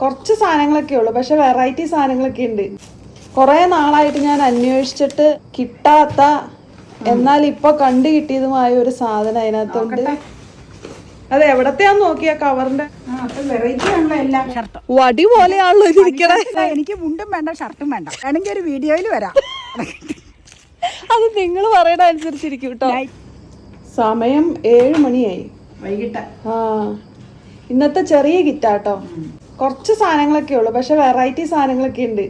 കുറച്ച് സാധനങ്ങളൊക്കെ ഉള്ളു. പക്ഷെ വെറൈറ്റി സാധനങ്ങളൊക്കെ ഉണ്ട്. കുറെ നാളായിട്ട് ഞാൻ അന്വേഷിച്ചിട്ട് കിട്ടാത്ത എന്നാൽ ഇപ്പൊ കണ്ടു കിട്ടിയതുമായ ഒരു സാധനം അതിനകത്തുണ്ട്. അത് എവിടത്തെയാന്ന് നോക്കിയ കവറിന്റെ? വടി പോലെയാണല്ലോ എനിക്ക് മുണ്ടും വേണ്ട ഷർട്ടും വേണ്ട. വേണമെങ്കിൽ ഒരു വീഡിയോയിൽ വരാം. അത് നിങ്ങൾ പറയണ അനുസരിച്ചിരിക്കും കേട്ടോ സമയം ഏഴ് മണിയായി. വൈകിട്ട്. ആ ഇന്നത്തെ ചെറിയ കിറ്റാട്ടോ കുറച്ച് സാധനങ്ങളൊക്കെ ഉള്ളു. പക്ഷെ വെറൈറ്റി സാധനങ്ങളൊക്കെ ഉണ്ട്.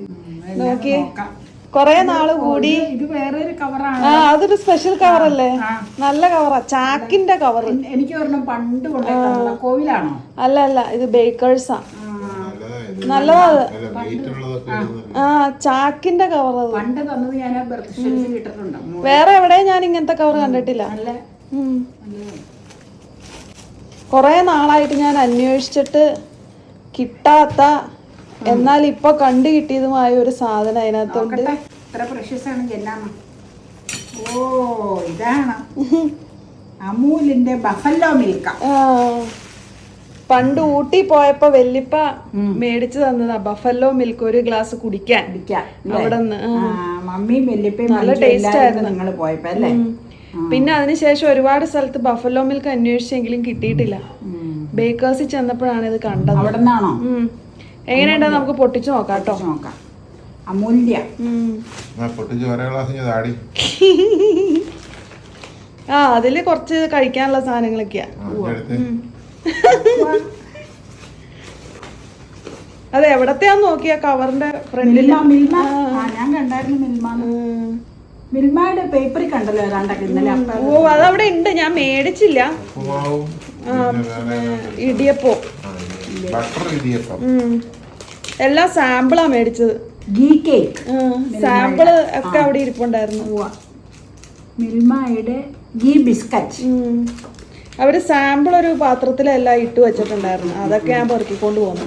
നോക്കിയേ. നോക്കാം. കൊറേ നാൾ കൂടി ഇത് വേറൊരു കവറാണ് ആ അതൊരു സ്പെഷ്യൽ കവറല്ലേ നല്ല കവറാ ചാക്കിന്റെ കവർ എനിക്ക് ഒരെണ്ണം പണ്ട് കോവിലാണോ? അല്ല അല്ല. ഇത് ബേക്കേഴ്സാ നല്ലതാ ആ. ചാക്കിന്റെ കവർ അത്. പണ്ട് തന്നത് ഞാൻ വേറെ എവിടെയും ഞാൻ ഇങ്ങനത്തെ കവർ കണ്ടിട്ടില്ല. കൊറേ നാളായിട്ട് ഞാൻ അന്വേഷിച്ചിട്ട് കിട്ടാത്ത എന്നാൽ ഇപ്പൊ കണ്ടു കിട്ടിയതുമായ ഒരു സാധനം അതിനകത്തുണ്ട്. ഓ ഇതാണ് അമൂലിന്റെ ബഫല്ലോ മിൽക്ക. പണ്ട് ഊട്ടി പോയപ്പോ വെല്ലിപ്പ മേടിച്ചു തന്നതാ ബഫല്ലോ മിൽക്ക് ഒരു ഗ്ലാസ് കുടിക്കാൻ. അവിടെ. മമ്മിയും നല്ല ടേസ്റ്റ് ആയിരുന്നു. നിങ്ങൾ പോയപ്പോ അല്ലേ? പിന്നെ അതിനുശേഷം ഒരുപാട് സ്ഥലത്ത് ബഫല്ലോ മിൽക്ക് അന്വേഷിച്ചെങ്കിലും കിട്ടിയിട്ടില്ല. ബേക്കേഴ്സിൽ ചെന്നപ്പോഴാണ് ഇത് കണ്ടത്. അവിടെ നിന്നാണോ എങ്ങനെയുണ്ടോ നമുക്ക് പൊട്ടിച്ചു നോക്കാം കേട്ടോ. നോക്കാം. അമൂല്യ. പൊട്ടിച്ച് ഒരേ ഗ്ലാസ് താടി. ആ അതിൽ കുറച്ച് കഴിക്കാനുള്ള സാധനങ്ങളൊക്കെയാ. അത് എവിടത്തെയാന്ന് നോക്കിയ കവറിന്റെ ഫ്രണ്ടിൽ ഞാൻ കണ്ടായിരുന്നു മിൽമ. മിൽമയുടെ പേപ്പറിൽ കണ്ടല്ലോ ഏതാണ്ടൊക്കെ ഇന്നലെ ഓ അതവിടെ ഉണ്ട്. ഞാൻ മേടിച്ചില്ല. ഇടിയപ്പോ. എല്ലാം സാമ്പിളാ മേടിച്ചത്. ഗീ കേക്ക്. സാമ്പിൾ ഒക്കെ അവിടെ ഇരിപ്പുണ്ടായിരുന്നു. മിൽമയുടെ ഗീ ബിസ്ക്കറ്റ്. അവർ സാമ്പിൾ ഒരു പാത്രത്തിലെല്ലാം ഇട്ട് വെച്ചിട്ടുണ്ടായിരുന്നു. അതൊക്കെ ഞാൻ പെറുക്കിക്കൊണ്ട് പോന്നു.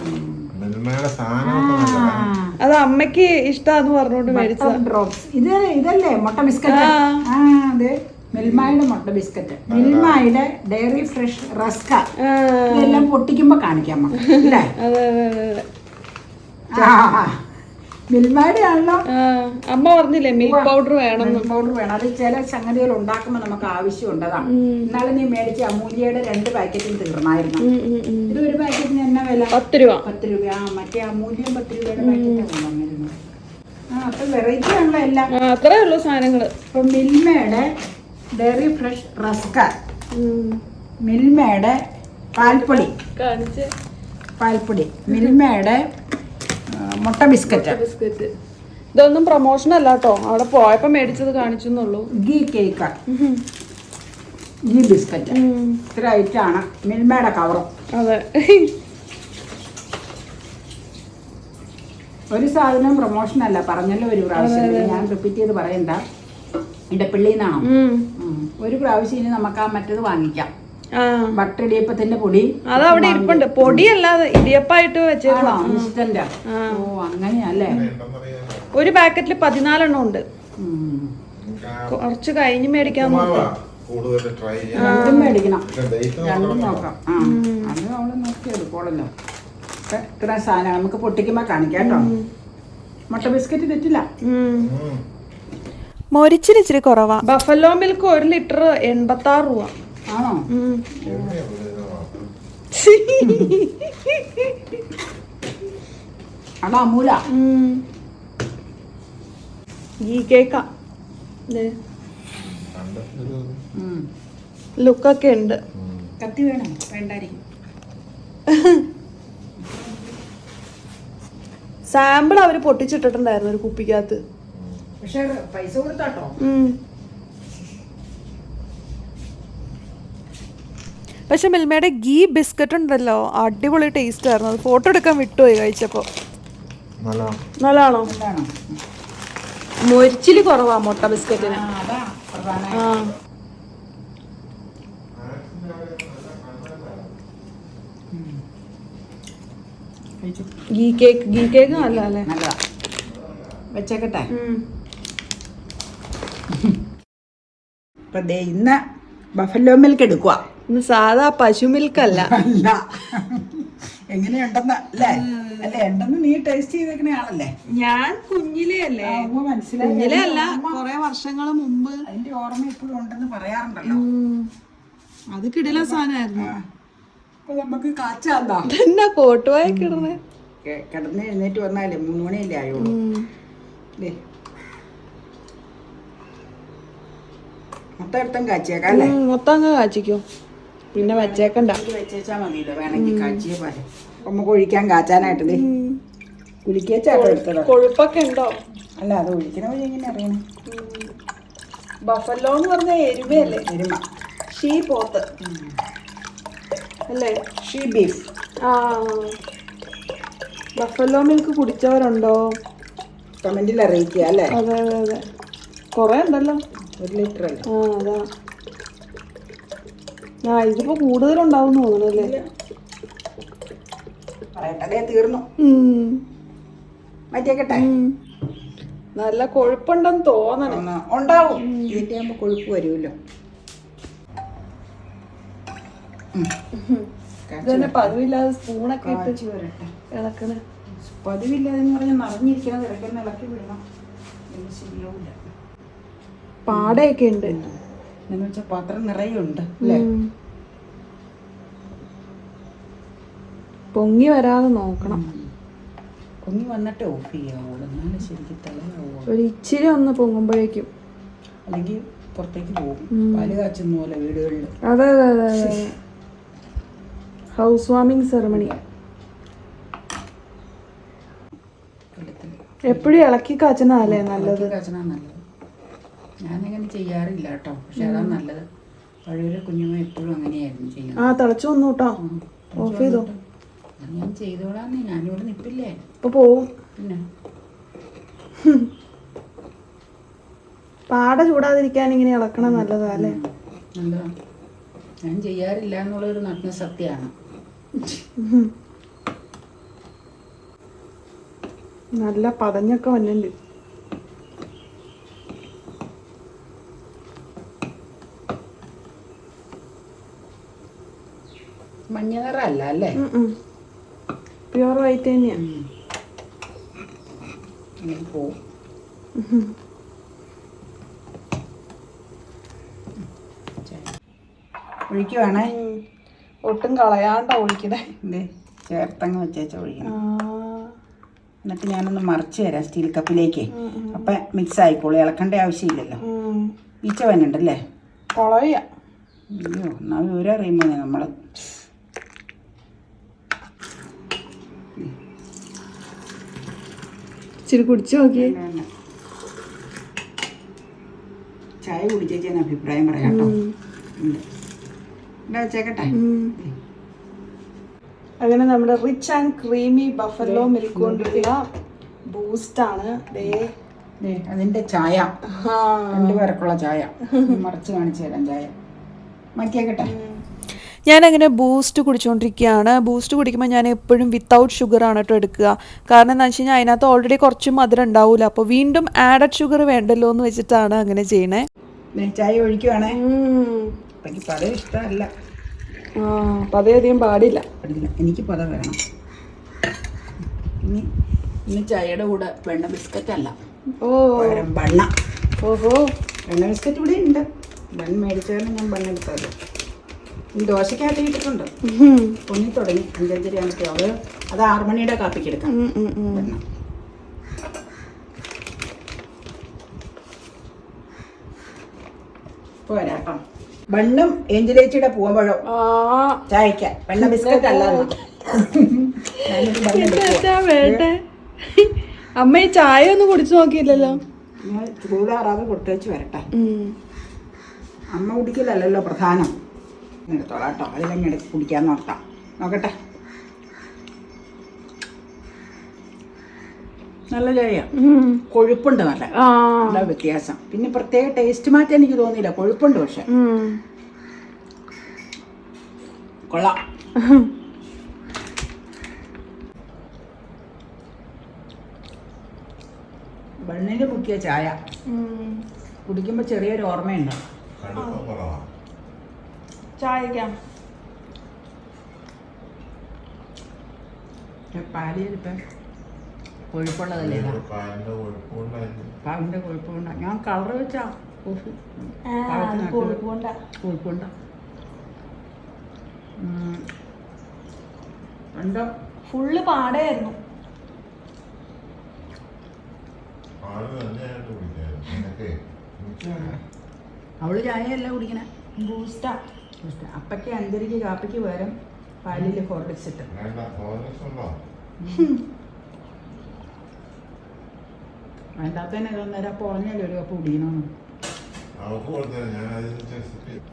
അത് അമ്മയ്ക്ക് ഇഷ്ടാന്ന് പറഞ്ഞോണ്ട് മേടിച്ചത്. ഡ്രോപ്സ് ഇത് ഇതല്ലേ? മുട്ട ബിസ്ക്കറ്റ്? ആ അതെ. മിൽമയുടെ മുട്ട ബിസ്ക്കറ്റ്. മിൽമയുടെ ഡയറി ഫ്രഷ് റസ്ക. ഇതെല്ലാം പൊട്ടിക്കുമ്പോ കാണിക്കാം അല്ലേ മിൽമയുടെ ആണല്ലോ. അമ്മ പറഞ്ഞില്ലേ മിൽക്ക് പൗഡർ വേണം മിൽക്ക് പൗഡർ വേണം. അത് ചില സംഗതികൾ ഉണ്ടാക്കുമ്പോൾ നമുക്ക് ആവശ്യമുണ്ട് അതാണ് ഇന്നാളെ നീ മേടിച്ച അമൂല്യയുടെ രണ്ട് പാക്കറ്റും തീർന്നായിരുന്നു. ഇത് ഒരു പാക്കറ്റിന് എന്നാ വില? പത്ത് രൂപ. പത്ത് രൂപ. ആ മറ്റേ അമൂല്യം പത്ത് രൂപയുടെ പാക്കറ്റ് ആ അപ്പൊ വെറൈറ്റി ആണല്ലോ എല്ലാം. അത്രേ ഉള്ളൂ സാധനങ്ങൾ. ഇപ്പൊ മിൽമയുടെ ഡയറി ഫ്രഷ് റസ്ക. മിൽമയുടെ പാൽപ്പൊടി. കാണിച്ച്. പാൽപ്പൊടി. മിൽമയുടെ മുട്ട ബിസ്ക്കറ്റ്. ബിസ്ക്കറ്റ്. ഇതൊന്നും പ്രൊമോഷൻ അല്ല കേട്ടോ അവിടെ പോയപ്പോ മേടിച്ചത് കാണിച്ചു എന്നുള്ളൂ ഗീ കേക്ക്. ഗീ ബിസ്ക്കറ്റ്. ഇത്ര ഐറ്റാണ് മിൽമയുടെ കവറും. അതെ. ഒരു സാധനം പ്രൊമോഷൻ അല്ല. പറഞ്ഞല്ലോ ഒരു പ്രാവശ്യം. ഞാൻ റിപ്പീറ്റ് ചെയ്ത് പറയണ്ട. ഇടപ്പള്ളിന്നാണോ. ഒരു പ്രാവശ്യം ഇനി നമുക്ക് ആ മറ്റേത് വാങ്ങിക്കാം. ആ. ബട്ടടിയപ്പത്തിന്റെ പൊടി. അതവിടെ ഇരിപ്പുണ്ട്. പൊടിയല്ലാതെ ഇടിയപ്പായിട്ട് വെച്ചേക്കണം ഇൻസ്റ്റന്റാ ഓ അങ്ങനെയല്ലേ? ഒരു പാക്കറ്റിൽ പതിനാലെണ്ണം ഉണ്ട്. കുറച്ച് കഴിഞ്ഞ് മേടിക്കാൻ രണ്ടും മേടിക്കണം. രണ്ടും നോക്കാം. ആ. അത് ഇത്ര സാധനം നമുക്ക് പൊട്ടിക്കുമ്പോ കാണിക്കാം കേട്ടോ. മുട്ട ബിസ്ക്കറ്റ് തെറ്റില്ല. മൊരിച്ചിരി ഇച്ചിരി കുറവാ. ബഫലോ മിൽക്ക് ഒരു ലിറ്റർ എൺപത്തി ആറ് രൂപ. ആണോ? ഉം. അത് അമൂല ഈ കേക്കാ. ദേ, ഉം. ലുക്കൊക്കെ ഉണ്ട്. കത്തി വേണം വേണ്ടായിരിക്കും സാമ്പിൾ അവർ പൊട്ടിച്ചിട്ടിട്ടുണ്ടായിരുന്നു ഒരു കുപ്പിക്കകത്ത്. പക്ഷെ പൈസ കൊടുത്താട്ടോ. പക്ഷെ മിൽമയുടെ ഗീ ബിസ്ക്കറ്റ് ഉണ്ടല്ലോ. അടിപൊളി ടേസ്റ്റ് ആയിരുന്നു. അത് ഫോട്ടോ എടുക്കാൻ വിട്ടുപോയി കഴിച്ചപ്പോൾ നല്ലതാണ്? മൊരിച്ചിൽ കുറവാ മുട്ട ബിസ്ക്കറ്റിന്. ആ ഗീ കേക്ക് ഗീ കേക്ക് നല്ല അല്ലേ നല്ലതാ. വെച്ചേക്കട്ടെ. ഉം. ദേ ഇന്ന് ബഫല്ലോ മിൽക്ക് എടുക്കുക ഇന്ന് സാധാ പശു മിൽക്ക് അല്ല. അല്ല. എങ്ങനെയുണ്ടെന്ന് അല്ലേ? അല്ലേ ഉണ്ടെന്ന് നീ ടേസ്റ്റ് ചെയ്തേക്കണ ആളല്ലേ? ഞാൻ കുഞ്ഞിലേ അല്ലേ മനസ്സിലായി. കുഞ്ഞിലേ അല്ല കൊറേ വർഷങ്ങൾ മുമ്പ്. അതിന്റെ ഓർമ്മ ഇപ്പോഴും ഉണ്ടെന്ന് പറയാറുണ്ടല്ലോ. അത് കിടില സാധനമായിരുന്നു. അപ്പൊ നമുക്ക് കാച്ചാന്താ എന്നാ കോട്ടുവായൊക്കെ ഇടുന്നേ കിടന്ന്? എഴുന്നേറ്റ് വന്നാലേ മൂന്ന് മണിയല്ലേ ആയോളൂ ദേ. എടുത്തും കാച്ചിയേക്കാം അല്ലേ? മൊത്തം അങ്ങ് കാച്ചിക്കോ. പിന്നെ വെച്ചേക്കണ്ട. ഇത് വെച്ചേച്ചാ മതിയല്ലോ. വേണമെങ്കിൽ കാച്ചിയ പോലെ. അപ്പൊ നമുക്ക് ഒഴിക്കാൻ കാച്ചാനായിട്ട് ദേ. കുലിക്കേച്ചാട്ടോ എടുത്തത്. കൊഴുപ്പൊക്കെ ഉണ്ടോ? അല്ല അത് ഒഴിക്കണ വഴി എങ്ങനെ അറിയണം? ബഫല്ലോ എന്ന് പറഞ്ഞ എരുമയല്ലേ? എരുമ. ഷീ പോത്ത്. അല്ലേ? She beef. ആ. ബഫല്ലോ മിൽക്ക് കുടിച്ചവരുണ്ടോ? കമന്റിൽ അറിയിക്കുക അല്ലേ? അതെ അതെ അതെ. കൊറേ ഉണ്ടല്ലോ. ഒരു ലിറ്റർ അല്ലേ. ആ അതാ. ആ ഇതിപ്പോ കൂടുതലുണ്ടാവും പറയട്ടെ അതേ തീർന്നു. മാറ്റിയേക്കട്ടെ നല്ല കൊഴുപ്പുണ്ടെന്ന് തോന്നണം. ഉണ്ടാവും. ഇതിന്റെ ആകുമ്പോ കൊഴുപ്പ് വരുമല്ലോ. ഇതന്നെ പതിവില്ലാതെ സ്പൂണൊക്കെ ഇട്ട് കാച്ചി ഇളക്കണ. പതിവില്ലാതെ പറഞ്ഞാൽ നിറഞ്ഞിരിക്കണം ഇടയ്ക്കൊന്ന് ഇളക്കി വിടണം. ശരിയാവില്ല. പാടയൊക്കെ ഉണ്ട്. എന്ന് വെച്ചാൽ പാത്രം നിറയുണ്ട് അല്ലേ? പൊങ്ങി വരാതെ നോക്കണം. പൊങ്ങി വന്നിട്ട് ഓഫ് ചെയ്യാവുള്ളൂ എന്നാലും ശരിക്കും തലയാവുള്ളൂ ഒരു ഇച്ചിരി ഒന്ന് പൊങ്ങുമ്പോഴേക്കും. അല്ലെങ്കിൽ പുറത്തേക്ക് പോകും. പാൽ കാച്ചുന്ന പോലെ വീടുകളിൽ അതെ അതെ അതെ അതെ. ഹൗസ് വാമിങ് സെറമണി എപ്പോഴും ഇളക്കി കാച്ചുന്നതല്ലേ നല്ലത്? കാച്ചണ നല്ലത്. ഞാനങ്ങനെ ചെയ്യാറില്ല കേട്ടോ. പക്ഷെ അതാണ് നല്ലത്. പഴയൊരു കുഞ്ഞുമ്മ എപ്പോഴും അങ്ങനെയായിരുന്നു ചെയ്യുന്നത്. ആ തിളച്ചു വന്നു കേട്ടോ. ഓഫ് ചെയ്തോ? ഞാൻ ചെയ്തോളാന്ന്. ഞാനിവിടെ നിപ്പില്ലേ? ഇപ്പൊ പോവും. പിന്നെ? പാട ചൂടാതിരിക്കാൻ ഇങ്ങനെ ഇളക്കണം നല്ലതാ അല്ലേ? നല്ലതാ ഞാൻ ചെയ്യാറില്ല എന്നുള്ളൊരു നഗ്ന സത്യമാണ്. നല്ല പതഞ്ഞൊക്കെ വന്നിട്ടുണ്ട്. മഞ്ഞ നിറമല്ല അല്ലേ പ്യുവർ വൈറ്റ് തന്നെയാ. ഇങ്ങനെ പോവും. ഒഴിക്കുവാണേ. ഒട്ടും കളയാണ്ടാ ഒഴിക്കണേ ഇതേ ചേർത്തങ്ങ വെച്ചേച്ച ഒഴിക്കണം. എന്നിട്ട് ഞാനൊന്ന് മറിച്ച് തരാം സ്റ്റീൽ കപ്പിലേക്ക്. അപ്പം മിക്സ് ആയിക്കോളൂ ഇളക്കേണ്ട ആവശ്യമില്ലല്ലോ. ഈച്ച വന്നുണ്ടല്ലേ കൊളയ. അയ്യോ എന്നാ വിവരം അറിയുമ്പോൾ നമ്മൾ ഇച്ചിരി കുടിച്ചു നോക്കി. ചായ കുടിച്ചേച്ചെന്ന് അഭിപ്രായം പറയാം വെച്ചേക്കട്ടെ. അങ്ങനെ നമ്മുടെ rich and creamy buffalo milk കൊണ്ടുള്ള ബൂസ്റ്റ് ആണ്. ദേ. ദേ, അതിന്റെ ചായ. ആ. രണ്ടുപേർക്കുള്ള ചായ. മറിച്ച് കാണിച്ചു തരാം ചായ. മാറ്റിയേക്കട്ടെ. ഞാനങ്ങനെ ബൂസ്റ്റ് കുടിച്ചുകൊണ്ടിരിക്കുകയാണ് ബൂസ്റ്റ് കുടിക്കുമ്പോൾ ഞാൻ എപ്പോഴും വിത്തൗട്ട് ഷുഗർ ആണ് കേട്ടോ എടുക്കുക. കാരണം എന്താണെന്ന് വെച്ച് കഴിഞ്ഞാൽ അതിനകത്ത് ഓൾറെഡി കുറച്ച് മധുരം ഉണ്ടാവില്ല അപ്പോൾ വീണ്ടും ആഡഡ് ഷുഗർ വേണ്ടല്ലോ എന്ന് വെച്ചിട്ടാണ് അങ്ങനെ ചെയ്യണേ. ചായ ഒഴിക്കുവാണേ. പല ഇഷ്ടമല്ല. അപ്പം പാടില്ല. പാടില്ല. എനിക്ക് പത വേണം. ഇനി ഇനി ചായയുടെ കൂടെ വെണ്ണ ബിസ്ക്കറ്റ് അല്ല. ഓ. ബണ്ണ ഓഹോ. വെണ്ണ ബിസ്ക്കറ്റ് ഇവിടെ ഉണ്ട്. വെണ്ണ മേടിച്ചാലും ഞാൻ വെണ്ണ എടുത്തത് ഈ ദോശക്കകത്ത് ഇട്ടിട്ടുണ്ട്. പൊന്നി തുടങ്ങി. അഞ്ചഞ്ചര ആകുമ്പോൾ അത് അത് ആറുമണിയുടെ കാപ്പിക്ക് എടുക്കാം. പോരാട്ടോ ബണ്ണും ഏഞ്ചലേച്ചിയുടെ പൂവമ്പഴം ചായക്ക വെള്ളം ബിസ്ക്കറ്റ് അല്ല ഞാനൊരു ബണ്ണ് വേണ്ടേ? അമ്മ ഈ ചായ ഒന്നും കുടിച്ചു നോക്കിയില്ലല്ലോ? ഞാൻ ചൂടാറാതെ കൊടുത്തേച്ച് വരട്ടെ. അമ്മ കുടിക്കലല്ലോ പ്രധാനം. എടുത്തോളാം കേട്ടോ. അതിലങ്ങ് എടുത്ത് കുടിക്കാൻ നോക്കാം. നോക്കട്ടെ. നല്ല ചായ. കൊഴുപ്പുണ്ട് നല്ല. നല്ല വ്യത്യാസം? പിന്നെ പ്രത്യേക ടേസ്റ്റ് മാറ്റം എനിക്ക് തോന്നിയില്ല. കൊഴുപ്പുണ്ട് പക്ഷെ. കൊള്ളാം. ബണ്ണിന് മുക്കിയ ചായ. കുടിക്കുമ്പോ കുടിക്കുമ്പോൾ ചെറിയൊരു ഓർമ്മയുണ്ട്. പാലിയരിപ്പം കൊഴുപ്പുള്ളതല്ലേ പാലിന്റെ കുഴപ്പമുണ്ടായിരുന്നു കൊഴുപ്പുണ്ട. ഞാൻ കളർ വെച്ചാ കോഫി. കൊഴുപ്പുണ്ട. എന്തോ? ഫുള്ള് എനിക്ക് അവൾ ചായയല്ല കുടിക്കണേ? ബൂസ്റ്റാ. ഇഷ്ടം. അപ്പയ്ക്ക് അഞ്ചരയ്ക്ക് കാപ്പിക്ക് പകരം പാലിൽ ഹോർലിക്സ് ഇട്ട് വേണ്ടാത്തന്നെ അപ്പോൾ ഒരു കപ്പ് കുടിക്കണമെന്ന്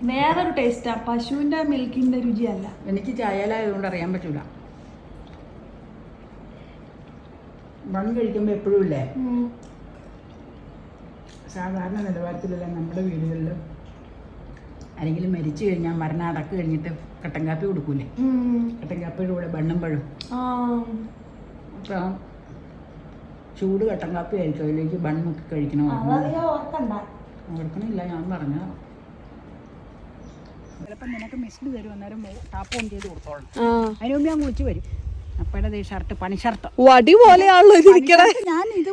വേറൊരു ടേസ്റ്റാ പശുവിന്റെ മിൽക്കിന്റെ രുചിയല്ല. എനിക്ക് ചായലായതുകൊണ്ട് അറിയാൻ പറ്റൂല. ബൺ കഴിക്കുമ്പോൾ എപ്പോഴും ഇല്ലേ? സാധാരണ നിലവാരത്തിലല്ല നമ്മുടെ വീടുകളിൽ ആരെങ്കിലും മരിച്ചു കഴിഞ്ഞാൽ മരണം അടക്ക് കഴിഞ്ഞിട്ട് കട്ടൻ കാപ്പി കൊടുക്കൂലേ? കട്ടൻ കാപ്പിയുടെ കൂടെ ബണ്ണും പഴം. അപ്പം ചൂട് കട്ടൻ കാപ്പി ആയിരിക്കും. അതിലേക്ക് ബണ്ണൊക്കെ കഴിക്കണം? ഓർക്കണില്ല ഞാൻ പറഞ്ഞ ചിലപ്പോൾ നിനക്ക് മിസ്ഡ് തരും അന്നേരം ടാപ്പ് ഓൺ ചെയ്ത് കൊടുത്തോളാം അതിന് മുമ്പ് ഞാൻ വിളിച്ചു വരും. അപ്പയുടെ ദേ ഷർട്ട് പണി ഷർട്ട്. വടി പോലെയാണല്ലോ ഞാൻ ഇത്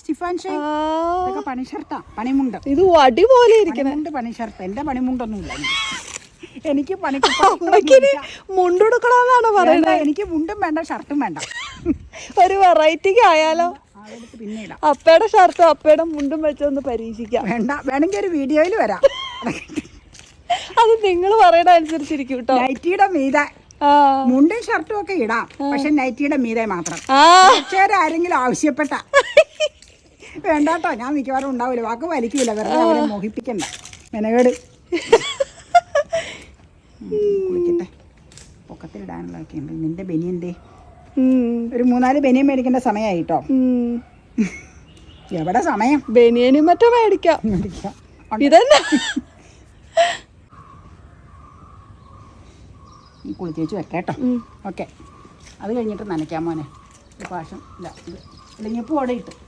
ഷേ ഇതൊക്കെ പണി ഷർട്ടാ പണിമുണ്ട്. ഇത് വടി പോലെ ഇരിക്കണേ പണിമുണ്ട് പണി ഷർട്ട് എന്റെ പണിമുണ്ടൊന്നുമില്ല എനിക്ക്. എനിക്ക് പണി അമ്മയ്ക്കിനി മുണ്ടെടുക്കണമെന്നാണ് പറയുന്നത് എനിക്ക് മുണ്ടും വേണ്ട ഷർട്ടും വേണ്ട. ഒരു വെറൈറ്റിക്ക് ആയാലോ? അതെടുത്ത് പിന്നെ ഇടാം. അപ്പയുടെ ഷർട്ടും അപ്പയുടെ മുണ്ടും വെച്ചൊന്ന് പരീക്ഷിക്കാം. വേണ്ട വേണമെങ്കിൽ ഒരു വീഡിയോയിൽ വരാം. അത് നിങ്ങൾ പറയണ അനുസരിച്ചിരിക്കും കേട്ടോ നൈറ്റിയുടെ മീതെ. മുണ്ടും ഷർട്ടും ഒക്കെ ഇടാം. പക്ഷെ നൈറ്റിയുടെ മീതെ മാത്രം. ആരെങ്കിലും ആവശ്യപ്പെട്ട വേണ്ടാട്ടോ ഞാൻ മിക്കവാറും ഉണ്ടാവില്ല വാക്ക് വലിക്കൂല വെറുതെ അവരെ മോഹിപ്പിക്കണ്ട. മെനകേട്. കുളിക്കട്ടെ. പൊക്കത്തിലിടാനുള്ളതൊക്കെ ഉണ്ട്. നിന്റെ ഉം, ഒരു മൂന്നാൽ ബനിയൻ മേടിക്കേണ്ട സമയമായി കേട്ടോ. എവിടെ സമയം? ബനിയനും മറ്റോ മേടിക്കാം. മേടിക്കാം. ഇതന്നെ. ഈ വെച്ച് വെക്കേട്ടോ ഉം. ഓക്കെ. അത് കഴിഞ്ഞിട്ട് നനയ്ക്കാം മോനെ. ഒരു പാഷം. ഇല്ല ഇത്. ഇല്ലെങ്കിൽ ഇപ്പോൾ അവിടെ ഇട്ട്.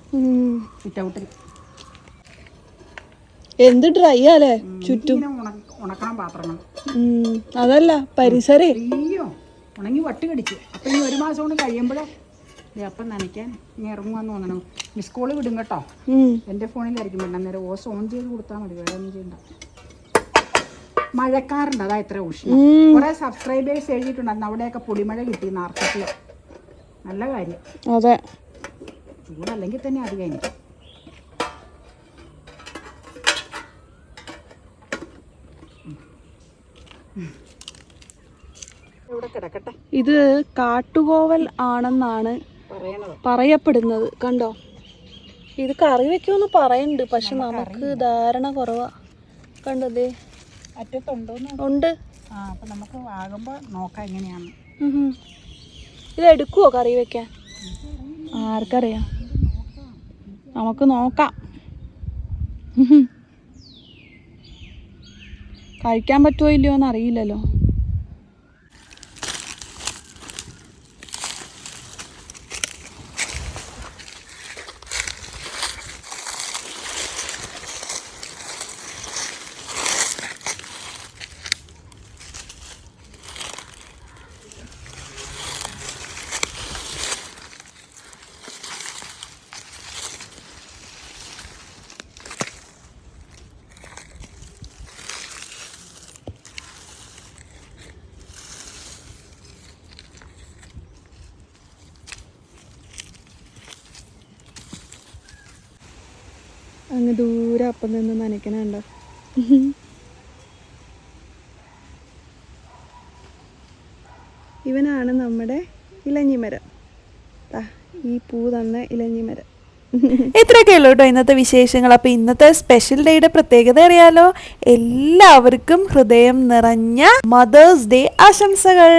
എന്ത് ഡ്രൈ ആലേ ചുറ്റും. ഉണക്കണം പാത്രങ്ങൾ. അതല്ല പരിസരേ. അയ്യോ ഉണങ്ങി വട്ട് കടിച്ചു. അപ്പം ഇനി ഒരു മാസം കൊണ്ട് കഴിയുമ്പോഴേ? അപ്പം നനയ്ക്കാൻ ഇനി ഇറങ്ങുവാന്ന് തോന്നണം. മിസ് കോൾ വിടും കേട്ടോ. എന്റെ ഫോണിലായിരിക്കും വേണ്ട അന്നേരം ഓസ് ഓൺ ചെയ്ത് കൊടുത്താൽ മതി. വേറെ ഒന്നും ചെയ്യണ്ട. മഴക്കാറുണ്ട്. അതാ ഇത്ര ഉഷ്ണം കുറെ സബ്സ്ക്രൈബേഴ്സ് എഴുതിയിട്ടുണ്ട്. അന്ന് അവിടെയൊക്കെ പൊടിമഴ കിട്ടി നാർക്കത്തിൽ നല്ല കാര്യം. അതെ. ചൂടല്ലെങ്കിൽ തന്നെ അധികം എനിക്ക് ഇവിടെ കിടക്കട്ടെ? ഇത് കാട്ടുകോവൽ ആണെന്നാണ് പറയപ്പെടുന്നത്. കണ്ടോ? ഇത് കറി വെക്കുമെന്ന് പറയുന്നുണ്ട് പക്ഷെ നമുക്ക് ധാരണ കുറവാ. കണ്ടതേ ഉണ്ട്. നമുക്ക് ആകുമ്പോൾ നോക്കാം എങ്ങനെയാണ്. ഇത് എടുക്കുവോ കറി വെക്കാൻ? ആർക്കറിയാം. നമുക്ക് നോക്കാം. കഴിക്കാൻ പറ്റുമോ ഇല്ലയോ എന്ന് അങ്ങ് ദൂരെ അപ്പം നിന്ന് നനയ്ക്കണുണ്ടോ? ഇവനാണ് നമ്മുടെ ഇലഞ്ഞിമരം. ഈ പൂ തന്ന ഇലഞ്ഞിമരം. ഇത്രയൊക്കെ ഉള്ളൂ കേട്ടോ ഇന്നത്തെ വിശേഷങ്ങൾ. അപ്പോൾ ഇന്നത്തെ സ്പെഷ്യൽ ഡേയുടെ പ്രത്യേകത അറിയാലോ? എല്ലാവർക്കും ഹൃദയം നിറഞ്ഞ മദേഴ്സ് ഡേ ആശംസകൾ.